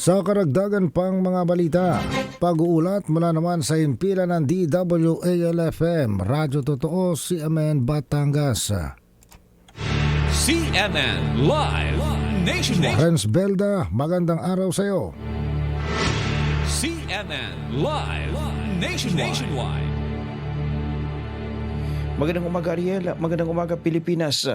Sa karagdagan pang mga balita, pag-uulat mula naman sa himpilan ng DWALFM, Radyo Totoo, CMN Batangas. CNN Live Nationwide. Renz Belda, magandang araw sa iyo. CNN Live Nationwide. Nationwide. Magandang umaga Ariel, magandang umaga Pilipinas.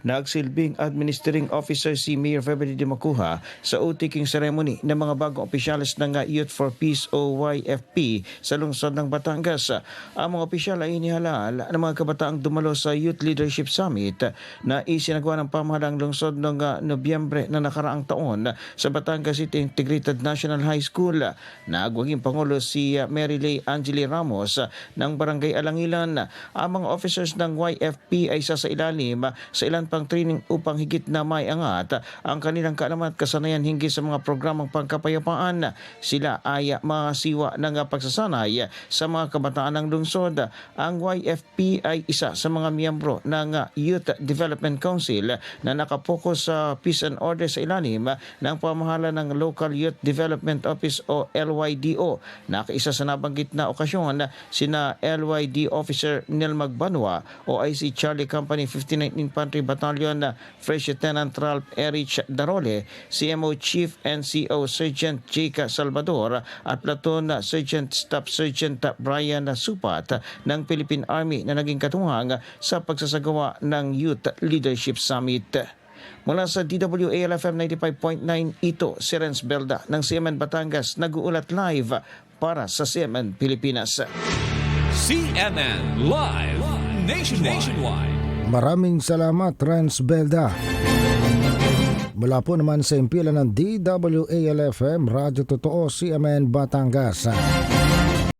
Nagsilbing administering officer si Mayor February de Macuha sa oath-taking ceremony ng mga bagong opisyalis ng uh, Youth for Peace o YFP sa lungsod ng Batangas. Ang mga opisyal ay inihalal ng mga kabataang dumalo sa Youth Leadership Summit na isinagawa ng pamahalang lungsod noong uh, Nobyembre na nakaraang taon sa Batangas City Integrated National High School. Nagwaging Pangulo si uh, Mary Lay Angeli Ramos ng Barangay Alangilan. Ang mga officers ng YFP ay sasailalim uh, sa ilan pang training upang higit na may angat ang kanilang kaalaman at kasanayan hinggil sa mga programang pangkapayapaan. Sila ay mga siwa ng pagsasanay sa mga kabataan ng lungsod. Ang YFP ay isa sa mga miyembro ng Youth Development Council na nakapokus sa peace and order sa ilalim ng pamahala ng Local Youth Development Office o LYDO. Nakaisa sa nabanggit na okasyon sina LYD Officer Nel Magbanwa o IC Charlie Company 59 Infantry Battalion na Fresh Lieutenant Ralph Erich Darole, CMO Chief NCO Sergeant Jake Salvador at Platoon Sergeant Staff Sergeant Brian Supat ng Philippine Army na naging katuwang sa pagsasagawa ng Youth Leadership Summit. Mula sa DWALFM 95.9, ito si Renz Belda ng CMN Batangas nag-uulat live para sa CMN Pilipinas. CNN Live Nationwide. Nationwide. Maraming salamat, Renz Belda. Mula po naman sa himpilan ng DWALFM, Radyo Totoo, CMN Batangas.